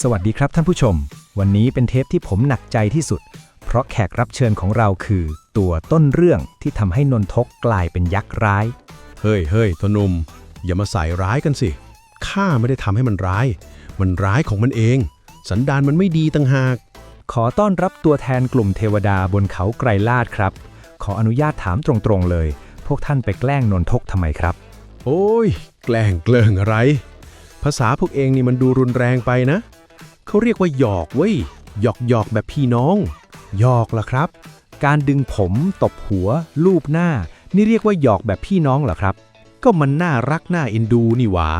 สวัสดีครับท่านผู้ชม วันนี้เป็นเทปที่ผมหนักใจที่สุด เพราะแขกรับเชิญของเราคือ ตัวต้นเรื่องที่ทำให้นนทกกลายเป็นยักษ์ร้าย เฮ้ยเฮ้ยทหนุม อย่ามาใส่ร้ายกันสิ ข้าไม่ได้ทำให้มันร้าย มันร้ายของมันเอง สันดานมันไม่ดีต่างหาก ขอต้อนรับตัวแทนกลุ่มเทวดาบนเขาไกรลาดครับ ขออนุญาตถามตรงๆเลย พวกท่านไปแกล้งนนทกทำไมครับ โอ้ย แกล้งเกลิงอะไร ภาษาพวกเองนี่มันดูรุนแรงไปนะ เขาเรียกว่าหยอกเว้ย หยอกหยอกแบบพี่น้อง หยอกเหรอครับ การดึงผมตบหัว ลูบหน้า นี่เรียกว่าหยอกแบบพี่น้องเหรอครับ ก็มันน่ารักน่าเอ็นดูนี่หวา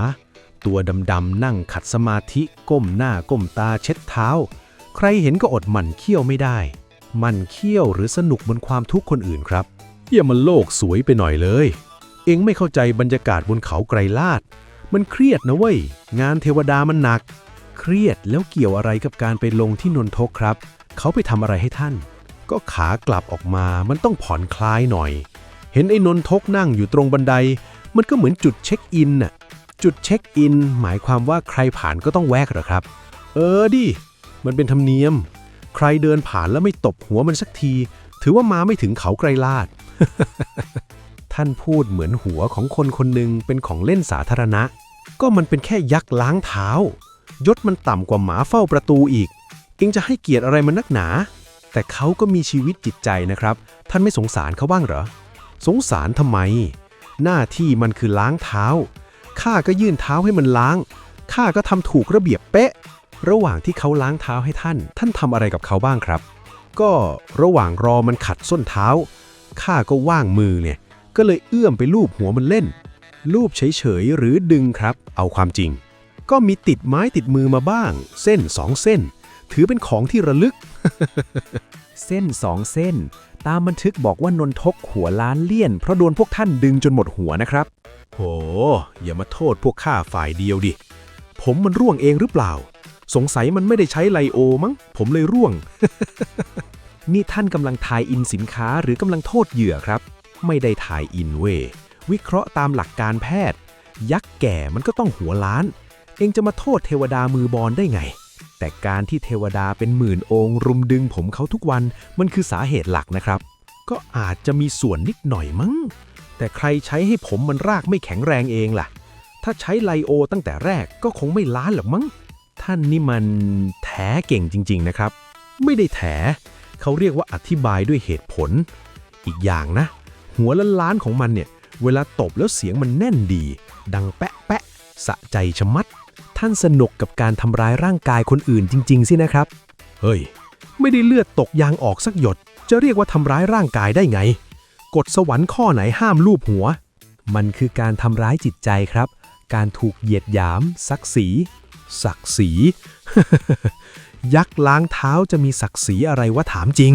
ตัวดำๆนั่งขัดสมาธิก้มหน้าก้มตาเช็ดเท้า ใครเห็นก็อดหมั่นเคี้ยวไม่ได้ มั่นเคี้ยวหรือสนุกบนความทุกข์คนอื่นครับอย่ามันโลกสวยไปหน่อยเลย เองไม่เข้าใจบรรยากาศบนเขาไกรลาด มันเครียดนะเว้ย งานเทวดามันหนัก เครียดแล้วเกี่ยวอะไรกับการไปลงที่นนทกครับ เขาไปทำอะไรให้ท่าน ก็ขากลับออกมามันต้องผ่อนคลายหน่อย เห็นไอ้นนทกนั่งอยู่ตรงบันได มันก็เหมือนจุดเช็คอินน่ะจุดเช็คอินหมายความว่าใครผ่านก็ต้องแวกเหรอครับ เออดิ มันเป็นธรรมเนียม ใครเดินผ่านแล้วไม่ตบหัวมันสักที ถือว่ามาไม่ถึงเขาไกรลาด ท่านพูดเหมือนหัวของคนคนหนึ่งเป็นของเล่นสาธารณะ ก็มันเป็นแค่ยักษ์ล้างเท้า ยศมันต่ำกว่าหมาเฝ้าประตูอีก เองจะให้เกียรติอะไรมันนักหนา แต่เขาก็มีชีวิตจิตใจนะครับ ท่านไม่สงสารเขาบ้างเหรอ สงสารทำไม หน้าที่มันคือล้างเท้า ข้าก็ยื่นเท้าให้มันล้าง ข้าก็ทำถูกระเบียบเป๊ะ ระหว่างที่เขาล้างเท้าให้ท่าน ท่านทำอะไรกับเขาบ้างครับ ก็ระหว่างรอมันขัดส้นเท้า ข้าก็ว่างมือเนี่ย ก็เลยเอื้อมไปลูบหัวมันเล่น ลูบเฉยๆหรือดึงครับ เอาความจริง ก็มีติดไม้ติดมือมาบ้าง เส้นสองเส้น ถือเป็นของที่ระลึก เส้นสองเส้น ตามบันทึกบอกว่านนทกหัวล้านเลี่ยน เพราะโดนพวกท่านดึงจนหมดหัวนะครับ โห อย่ามาโทษพวกข้าฝ่ายเดียวดิ ผมมันร่วงเองหรือเปล่า สงสัยมันไม่ได้ใช้ไลโอมั้ง ผมเลยร่วง นี่ท่านกำลังทายอินสินค้าหรือกำลังโทษเหยื่อครับ ไม่ได้ถ่ายอินเว วิเคราะห์ตามหลักการแพทย์ ยักษ์แก่มันก็ต้องหัวล้าน เองจะมาโทษเทวดามือบอลได้ไง แต่การที่เทวดาเป็นหมื่นองค์รุมดึงผมเขาทุกวันมันคือสาเหตุหลักนะครับ ก็อาจจะมีส่วนนิดหน่อยมั้ง แต่ใครใช้ให้ผมมันรากไม่แข็งแรงเองล่ะ ถ้าใช้ไลโอตั้งแต่แรกก็คงไม่ล้านหรอกมั้ง ท่านนี่มันแถเก่งจริง ๆนะครับ ไม่ได้แถเขาเรียกว่าอธิบายด้วยเหตุผล อีกอย่างนะ หัวล้านล้านของมันเนี่ยเวลาตบแล้วเสียงมันแน่นดี ดังแปะแปะสะใจชะมัด ท่านสนุกกับการทำร้ายร่างกายคนอื่นจริง ๆ สินะครับ เฮ้ย ไม่ได้เลือดตกยางออกสักหยด จะเรียกว่าทำร้ายร่างกายได้ไง กฎสวรรค์ข้อไหนห้ามลูบหัว มันคือการทำร้ายจิตใจครับ การถูกเหยียดหยามศักดิ์ศรีศักดิ์ศรี ยักษ์ล้างเท้าจะมีศักดิ์ศรีอะไรวะถามจริง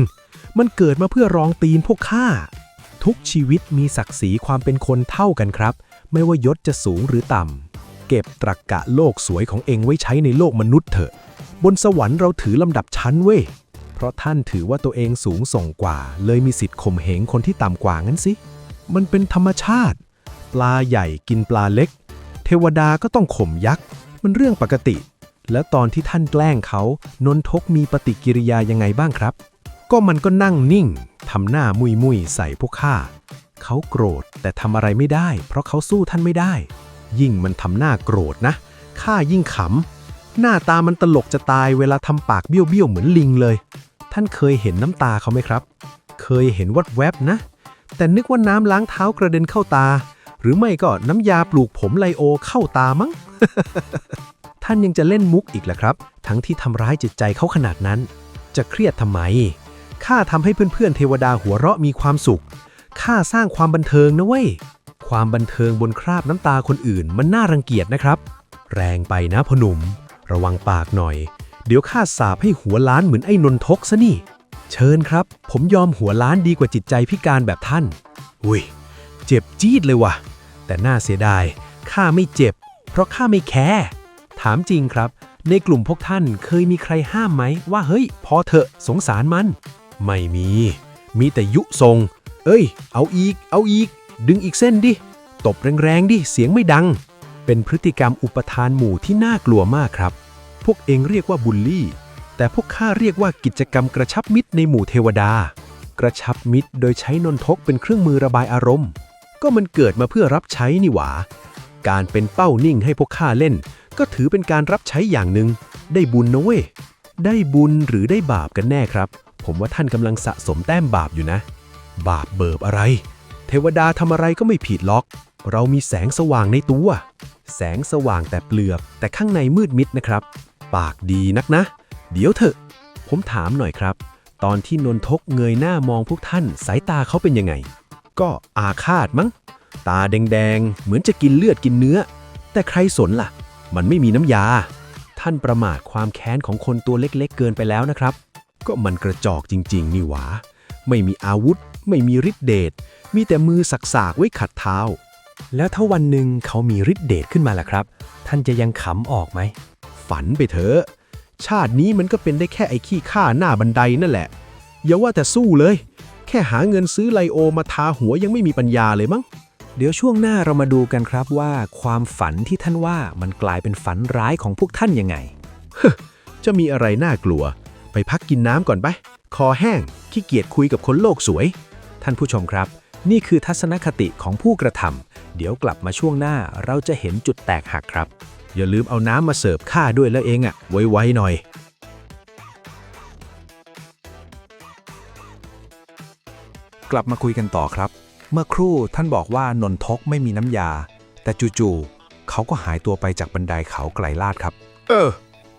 มันเกิดมาเพื่อรองตีนพวกข้า ทุกชีวิตมีศักดิ์ศรีความเป็นคนเท่ากันครับ ไม่ว่ายศจะสูงหรือต่ำ เก็บตรักกะโลกสวยของเองไว้ใช้ในโลกมนุษย์เถอะ บนสวรรค์เราถือลำดับชั้นเว้ย เพราะท่านถือว่าตัวเองสูงส่งกว่า เลยมีสิทธิ์ข่มเหงคนที่ต่ำกว่างั้นสิ มันเป็นธรรมชาติ ปลาใหญ่กินปลาเล็ก เทวดาก็ต้องข่มยักษ์ มันเรื่องปกติ แล้วตอนที่ท่านแกล้งเขา นนทกมีปฏิกิริยายังไงบ้างครับ ก็มันก็นั่งนิ่งทำหน้ามุยมุยใส่พวกข้า เขาโกรธแต่ทำอะไรไม่ได้ เพราะเขาสู้ท่านไม่ได้ ยิ่งมันทำหน้าโกรธนะ ข้ายิ่งขำ หน้าตามันตลกจะตายเวลาทำปากเบี้ยวๆเหมือนลิงเลย ท่านเคยเห็นน้ำตาเขาไหมครับ เคยเห็นวัดแวบนะ แต่นึกว่าน้ำล้างเท้ากระเด็นเข้าตา หรือไม่ก็น้ำยาปลูกผมไลโอเข้าตามั้ง ท่านยังจะเล่นมุกอีกเหรอครับ ทั้งที่ทำร้ายจิตใจเขาขนาดนั้น จะเครียดทำไม ข้าทำให้เพื่อนๆเทวดาหัวเราะมีความสุข ข้าสร้างความบันเทิงนะเว้ย ความบันเทิงบนคราบน้ำตาคนอื่นมันน่ารังเกียจนะครับ แรงไปนะพ่อหนุ่ม ระวังปากหน่อย เดี๋ยวข้าสาบให้หัวล้านเหมือนไอ้นนทกซะนี่ เชิญครับ ผมยอมหัวล้านดีกว่าจิตใจพิการแบบท่านอุ้ยเจ็บจี๊ดเลยว่ะ แต่น่าเสียดายข้าไม่เจ็บ เพราะข้าไม่แคร์ถามจริงครับ ในกลุ่มพวกท่านเคยมีใครห้ามไหม ว่าเฮ้ย พอเถอะสงสารมัน ไม่มี มีแต่ยุทรง เอ้ย เอาอีก เอาอีก ดึงอีกเส้นดิ ตบแรงๆ ดิ เสียงไม่ดัง เป็นพฤติกรรมอุปทานหมู่ที่น่ากลัวมากครับ พวกเองเรียกว่าบูลลี่ แต่พวกข้าเรียกว่ากิจกรรมกระชับมิตรในหมู่เทวดา กระชับมิตรโดยใช้นนทกเป็นเครื่องมือระบายอารมณ์ ก็มันเกิดมาเพื่อรับใช้นี่หว่า การเป็นเป้านิ่งให้พวกข้าเล่น ก็ถือเป็นการรับใช้อย่างหนึ่ง ได้บุญนะเว้ย ได้บุญหรือได้บาปกันแน่ครับ ผมว่าท่านกำลังสะสมแต้มบาปอยู่นะ บาปเบิบอะไร เทวดาทำอะไรก็ไม่ผิดหรอก เรามีแสงสว่างในตัว แสงสว่างแต่เปลือก แต่ข้างในมืดมิดนะครับ ปากดีนักนะ เดี๋ยวเถอะ ผมถามหน่อยครับ ตอนที่นนทกเงยหน้ามองพวกท่านสายตาเขาเป็นยังไง ก็อาฆาตมั้ง ตาแดงๆ เหมือนจะกินเลือดกินเนื้อ แต่ใครสนล่ะ มันไม่มีน้ำยา ท่านประมาทความแค้นของคนตัวเล็กๆ เกินไปแล้วนะครับ ก็มันกระจอกจริง ๆ นี่หวาไม่มีอาวุธ ไม่มีฤทธิเดช มีแต่มือสักๆไว้ขัดเท้า แล้วถ้าวันหนึ่งเขามีฤทธิ์เดชขึ้นมาล่ะครับ ท่านจะยังขำออกไหม ฝันไปเถอะ ชาตินี้มันก็เป็นได้แค่ไอ้ขี้ข้าหน้าบันไดนั่นแหละ อย่าว่าแต่สู้เลย แค่หาเงินซื้อไลโอมาทาหัวยังไม่มีปัญญาเลยมั้ง เดี๋ยวช่วงหน้าเรามาดูกันครับว่า ความฝันที่ท่านว่ามันกลายเป็นฝันร้ายของพวกท่านยังไง จะมีอะไรน่ากลัว ไปพักกินน้ำก่อนไป คอแห้ง ขี้เกียจคุยกับคนโลกสวย ท่านผู้ชมครับ นี่คือทัศนคติของผู้กระทำเดี๋ยวกลับมาช่วงหน้าเราจะเห็นจุดแตกหักครับ อย่าลืมเอาน้ำมาเสิร์ฟข้าด้วยแล้วเองอะไวๆหน่อยกลับมาคุยกันต่อครับ เมื่อครู่ท่านบอกว่านนทกไม่มีน้ำยา แต่จู่ๆเขาก็หายตัวไปจากบันไดเขาไกลลาดครับ เออ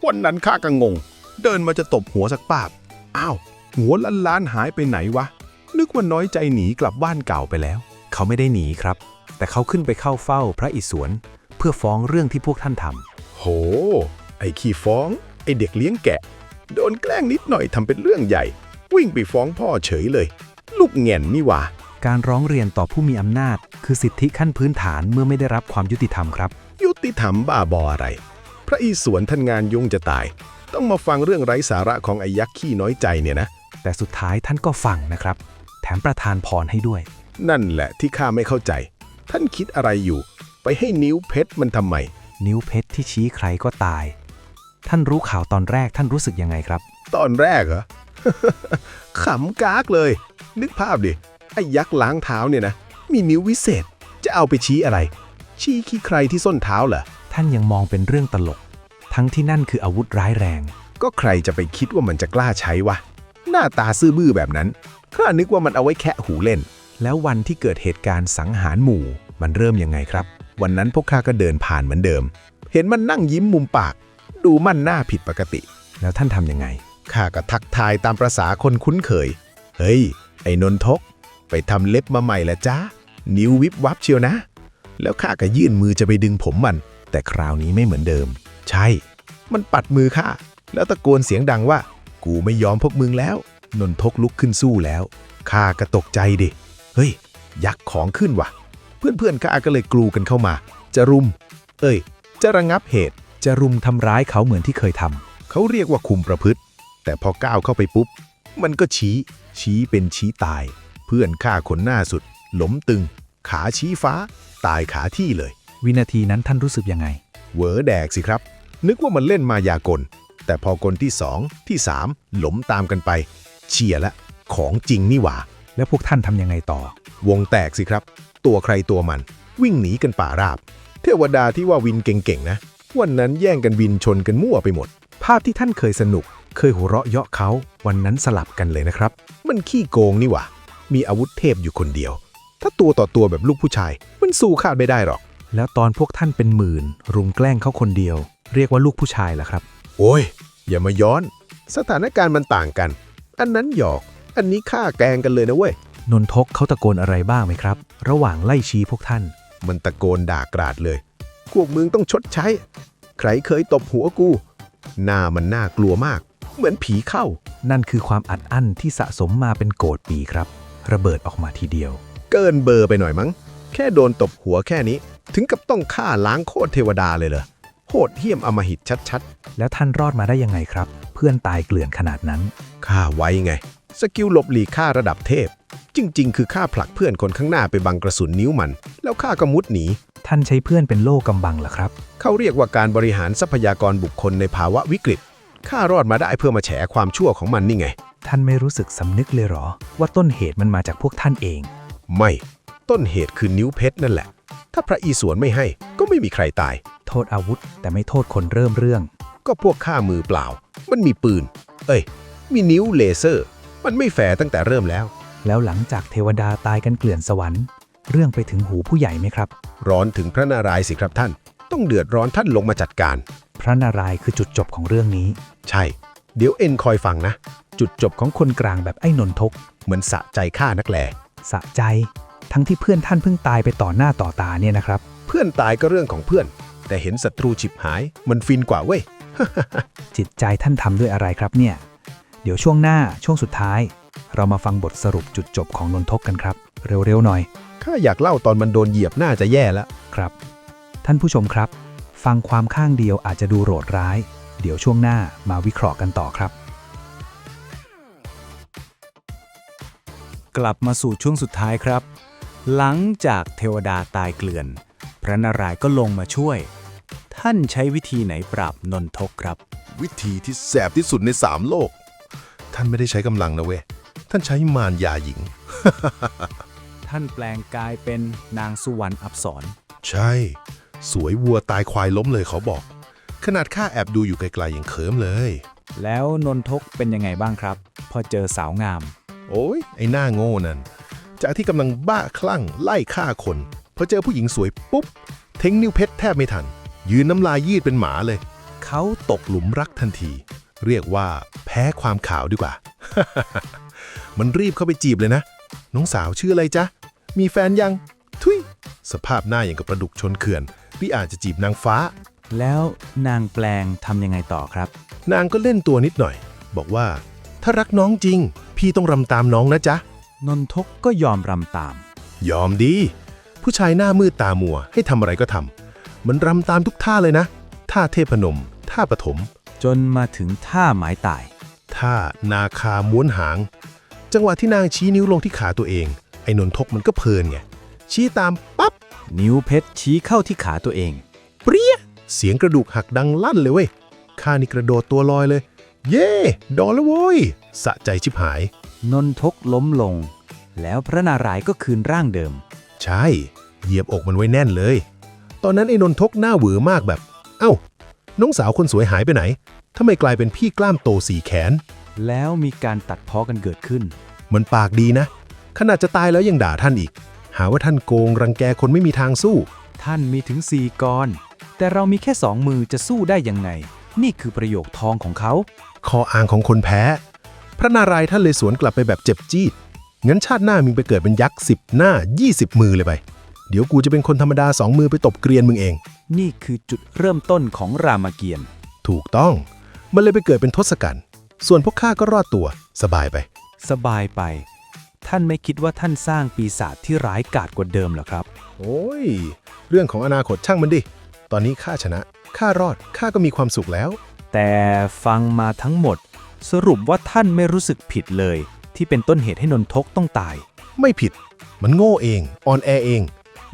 วันนั้นข้าก็งง เดินมาจะตบหัวสักปาบ อ้าว หัวล้านล้านๆหายไปไหนวะ นึกว่าน้อยใจหนีกลับบ้านเก่าไปแล้ว เขาไม่ได้หนีครับ แต่เขาขึ้นไปเข้าเฝ้าพระอิศวรเพื่อฟ้องเรื่องที่พวกท่านทำโห ไอ้ขี้ฟ้อง ไอ้เด็กเลี้ยงแกะ โดนแกล้งนิดหน่อยทำเป็นเรื่องใหญ่ วิ่งไปฟ้องพ่อเฉยเลย ลูกแง่นนี่หว่า การร้องเรียนต่อผู้มีอำนาจ คือสิทธิขั้นพื้นฐานเมื่อไม่ได้รับความยุติธรรมครับ ยุติธรรมบ้าบออะไร พระอิศวรท่านงานยุ่งจะตาย ต้องมาฟังเรื่องไร้สาระของไอ้ยักษ์ขี้น้อยใจเนี่ยนะ แต่สุดท้ายท่านก็ฟังนะครับแถมประทานพรให้ด้วย นั่นแหละที่ข้าไม่เข้าใจ ท่านคิดอะไรอยู่ ไปให้นิ้วเพชรมันทำไม นิ้วเพชรที่ชี้ใครก็ตาย ท่านรู้ข่าวตอนแรกท่านรู้สึกยังไงครับ ตอนแรกเหรอ ขำกากเลย นึกภาพดิไอ้ยักษ์ล้างเท้าเนี่ยนะ มีนิ้ววิเศษ จะเอาไปชี้อะไร ชี้ขี้ใครที่ส้นเท้าเหรอ ท่านยังมองเป็นเรื่องตลก ทั้งที่นั่นคืออาวุธร้ายแรง ก็ใครจะไปคิดว่ามันจะกล้าใช้วะ หน้าตาซื่อบื้อแบบนั้น ข้านึกว่ามันเอาไว้แคะหูเล่น แล้ววันที่เกิดเหตุการณ์สังหารหมู่ มันเริ่มยังไงครับ วันนั้นพวกข้าก็เดินผ่านเหมือนเดิม เห็นมันนั่งยิ้มมุมปาก ดูมันหน้าผิดปกติ แล้วท่านทำยังไงข้าก็ทักทายตามประษาคนคุ้นเคย เฮ้ย ไอ้นนทก ไปทำเล็บมาใหม่ละจ้านิ้ววิบวับเชียวนะ แล้วข้าก็ยื่นมือจะไปดึงผมมัน แต่คราวนี้ไม่เหมือนเดิม ใช่ มันปัดมือข้าแล้วตะโกนเสียงดังว่า กูไม่ยอมพวกมึงแล้ว นนทกลุกขึ้นสู้แล้วข้าก็ตกใจดิ เฮ้ย ยักษ์ของขึ้นว่ะ เพื่อนๆข้าก็เลยกลูกันเข้ามา จะรุม เอ้ย จะระงับเหตุ จะรุมทำร้ายเขาเหมือนที่เคยทำ เขาเรียกว่าคุมประพฤติ แต่พอก้าวเข้าไปปุ๊บ มันก็ชี้ ชี้เป็นชี้ตาย เพื่อนข้าคนหน้าสุด หลมตึง ขาชี้ฟ้า ตายขาที่เลย วินาทีนั้นท่านรู้สึกยังไง เหวอแดกสิครับ นึกว่ามันเล่นมายากล แต่พอกลที่สองที่สามหลมตามกันไป เชียร์ละ ของจริงนี่หว่า แล้วพวกท่านทำยังไงต่อ วงแตกสิครับ ตัวใครตัวมัน วิ่งหนีกันป่าราบ เทวดาที่ว่าวินเก่งๆนะ วันนั้นแย่งกันวินชนกันมั่วไปหมด ภาพที่ท่านเคยสนุก เคยหัวเราะเยาะเขาวันนั้นสลับกันเลยนะครับ มันขี้โกงนี่หว่า มีอาวุธเทพอยู่คนเดียว ถ้าตัวต่อตัวแบบลูกผู้ชาย มันสู้ข้าไม่ได้หรอก แล้วตอนพวกท่านเป็นหมื่น รุมแกล้งเขาคนเดียว เรียกว่าลูกผู้ชายเหรอครับ โอ้ย อย่ามาย้อน สถานการณ์มันต่างกัน อันนั้นหยอก อันนี้ฆ่าแกล้งกันเลยนะเว้ย นนทกเขาตะโกนอะไรบ้างไหมครับ ระหว่างไล่ชี้พวกท่าน มันตะโกนด่ากราดเลย พวกมึงต้องชดใช้ ใครเคยตบหัวกู หน้ามันน่ากลัวมาก เหมือนผีเข้า นั่นคือความอัดอั้นที่สะสมมาเป็นโกดปีครับ ระเบิดออกมาทีเดียว เกินเบอร์ไปหน่อยมั้ง แค่โดนตบหัวแค่นี้ ถึงกับต้องฆ่าล้างโคตรเทวดาเลยเหรอ โหดเหี้ยมอำมหิตชัดแล้วท่านรอดมาได้ยังไงครับ เพื่อนตายเกลื่อนขนาดนั้นๆฆ่าไว้ไง สกิลหลบหลีกค่าระดับเทพ จริง ๆ คือค่าผลักเพื่อนคนข้างหน้าไปบังกระสุนนิ้วมัน แล้วข้าก็มุดหนี ท่านใช้เพื่อนเป็นโล่กำบังเหรอครับ เขาเรียกว่าการบริหารทรัพยากรบุคคลในภาวะวิกฤต ข้ารอดมาได้เพื่อมาแฉความชั่วของมันนี่ไง ท่านไม่รู้สึกสำนึกเลยเหรอ ว่าต้นเหตุมันมาจากพวกท่านเอง ไม่ ต้นเหตุคือนิ้วเพชรนั่นแหละ ถ้าพระอีสวนไม่ให้ก็ไม่มีใครตาย โทษอาวุธ แต่ไม่โทษคนเริ่มเรื่อง ก็พวกข้ามือเปล่า มันมีปืน เอ้ย มีนิ้วเลเซอร์ มันไม่แฟร์ตั้งแต่เริ่มแล้ว แล้วหลังจากเทวดาตายกันเกลื่อนสวรรค์ เรื่องไปถึงหูผู้ใหญ่ไหมครับ ร้อนถึงพระนารายณ์สิครับท่าน ต้องเดือดร้อนท่านลงมาจัดการ พระนารายณ์คือจุดจบของเรื่องนี้ ใช่ เดี๋ยวเอ็นคอยฟังนะ จุดจบของคนกลางแบบไอ้นนทก เหมือนสะใจข้านักแล สะใจ ทั้งที่เพื่อนท่านเพิ่งตายไปต่อหน้าต่อตาเนี่ยนะครับ เพื่อนตายก็เรื่องของเพื่อน แต่เห็นศัตรูฉิบหายมันฟินกว่าเว้ย จิตใจท่านทำด้วยอะไรครับเนี่ย เดี๋ยวช่วงหน้าช่วงสุดท้าย เรามาฟังบทสรุปจุดจบของนนทกกันครับ เร็วๆหน่อย ข้าอยากเล่าตอนมันโดนเหยียบหน้าจะแย่แล้วครับ ท่านผู้ชมครับ ฟังความข้างเดียวอาจจะดูโหดร้าย เดี๋ยวช่วงหน้ามาวิเคราะห์กันต่อครับ กลับมาสู่ช่วงสุดท้ายครับ หลังจากเทวดาตายเกลื่อน พระนารายณ์ก็ลงมาช่วย ท่านใช้วิธีไหนปราบนนทกครับ วิธีที่แสบที่สุดในสามโลก ท่านไม่ได้ใช้กำลังนะเว้ย ท่านใช้มารยาหญิง ท่านแปลงกายเป็นนางสุวรรณอับสรใช่ สวยวัวตายควายล้มเลยเขาบอก ขนาดข้าแอบดูอยู่ไกลๆยังเขิมเลย แล้วนนทกเป็นยังไงบ้างครับ พอเจอสาวงาม โอ้ยไอ้หน้าโง่นั่น จากที่กำลังบ้าคลั่งไล่ฆ่าคนพอเจอผู้หญิงสวยปุ๊บ เท้งนิ้วเพชรแทบไม่ทัน ยืนน้ำลายยืดเป็นหมาเลย เขาตกหลุมรักทันที เรียกว่าแพ้ความขาวดีกว่า มันรีบเข้าไปจีบเลยนะ น้องสาวชื่ออะไรจ๊ะ มีแฟนยัง ทุย สภาพหน้าอย่างกับประดุกชนเขื่อน พี่อาจจะจีบนางฟ้า แล้วนางแปลงทำยังไงต่อครับ นางก็เล่นตัวนิดหน่อย บอกว่า ถ้ารักน้องจริง พี่ต้องรำตามน้องนะจ๊ะ นนทกก็ยอมรำตาม ยอมดี ผู้ชายหน้ามืดตามัวให้ทำอะไรก็ทำมันรำตามทุกท่าเลยนะ ท่าเทพนม ท่าปฐม จนมาถึงท่าหมายตาย ท่านาคาม้วนหาง จังหวะที่นางชี้นิ้วลงที่ขาตัวเอง ไอ้นนทกมันก็เพลินไง ชี้ตามปั๊บ นิ้วเพชรชี้เข้าที่ขาตัวเอง เปรี้ย เสียงกระดูกหักดังลั่นเลยเว้ยข้านี่กระโดดตัวลอยเลย เย่ดอนแล้วโว้ยสะใจชิบหาย นนทกล้มลง แล้วพระนารายณ์ก็คืนร่างเดิม ใช่ เหยียบอกมันไว้แน่นเลย ตอนนั้นไอ้นนทกหน้าเหวอมากแบบ เอ้า น้องสาวคนสวยหายไปไหนทำไมกลายเป็นพี่กล้ามโตสีแขน แล้วมีการตัดพ้อกันเกิดขึ้น มันปากดีนะ ขนาดจะตายแล้วยังด่าท่านอีก หาว่าท่านโกงรังแกคนไม่มีทางสู้ ท่านมีถึงสี่กรแต่เรามีแค่สองมือจะสู้ได้ยังไง นี่คือประโยคทองของเขาคออ่างของคนแพ้ พระนารายณ์ท่านเลยสวนกลับไปแบบเจ็บจี๊ดงั้นชาติหน้ามึงไปเกิดเป็นยักษ์สิบหน้า 20 มือเลยไป เดี๋ยวกูจะเป็นคนธรรมดาสองมือไปตบเกรียนมึงเอง นี่คือจุดเริ่มต้นของรามเกียรติ์ถูกต้อง มันเลยไปเกิดเป็นทศกัณฐ์ส่วนพวกข้าก็รอดตัว สบายไป สบายไป ท่านไม่คิดว่าท่านสร้างปีศาจที่ร้ายกาจกว่าเดิมเหรอครับ โอ้ย เรื่องของอนาคตช่างมันดิ ตอนนี้ข้าชนะข้ารอดข้าก็มีความสุขแล้ว แต่ฟังมาทั้งหมด สรุปว่าท่านไม่รู้สึกผิดเลย ที่เป็นต้นเหตุให้นนทกต้องตาย ไม่ผิด มันโง่เอง ออนแอเอง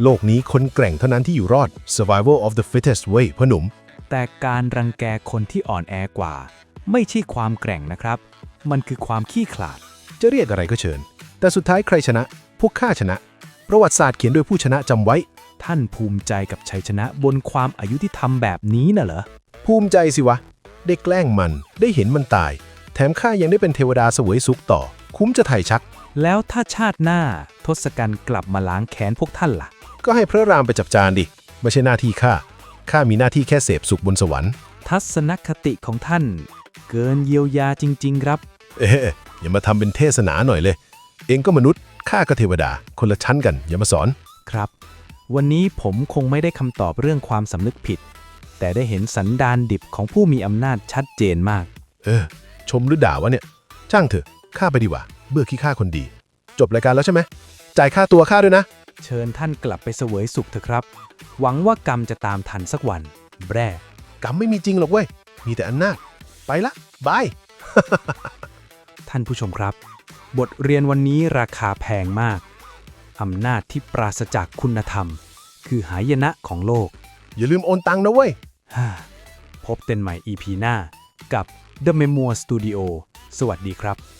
โลกนี้คนแกร่งเท่านั้นที่อยู่รอด survival of the fittest เว้ยพ่อหนุ่ม แต่การรังแกคนที่อ่อนแอกว่า ไม่ใช่ความแกร่งนะครับ มันคือความขี้ขลาด จะเรียกอะไรก็เชิญ แต่สุดท้ายใครชนะ พวกข้าชนะ ประวัติศาสตร์เขียนโดยผู้ชนะจำไว้ ท่านภูมิใจกับชัยชนะบนความอายุที่ทำแบบนี้น่ะเหรอ ภูมิใจสิวะ ได้แกล้งมัน ได้เห็นมันตาย แถมข้ายังได้เป็นเทวดาเสวยสุขต่อ คุ้มจะไถ่ชัก แล้วถ้าชาติหน้าทศกัณฐ์กลับมาล้างแค้นพวกท่านล่ะ ก็ให้พระรามไปจับจานดิ ไม่ใช่หน้าที่ข้า ข้ามีหน้าที่แค่เสพสุขบนสวรรค์ ทัศนคติของท่าน เกินเยียวยาจริง ๆ ครับ เอ๊ะอย่ามาทำเป็นเทศนาหน่อยเลย เองก็มนุษย์ ข้าก็เทวดา คนละชั้นกัน อย่ามาสอน ครับ วันนี้ผมคงไม่ได้คำตอบเรื่องความสำนึกผิด แต่ได้เห็นสันดานดิบของผู้มีอำนาจชัดเจนมาก เออ ชมหรือด่าวะเนี่ย ช่างเถอะข้าไปดีกว่า เบื่อขี้ข้าคนดี จบรายการแล้วใช่ไหมจ่ายค่าตัวข้าด้วยนะ เชิญท่านกลับไปเสวยสุขเถอะครับ หวังว่ากรรมจะตามทันสักวัน แบร่กรรมไม่มีจริงหรอกเว้ย มีแต่อันนาจ ไปละบาย ท่านผู้ชมครับ บทเรียนวันนี้ราคาแพงมาก อำนาจที่ปราศจากคุณธรรม คือหายนะของโลก อย่าลืมโอนตังค์นะเว้ยพบเต็นใหม่ EP หน้ากับ The Memoir Studio สวัสดีครับ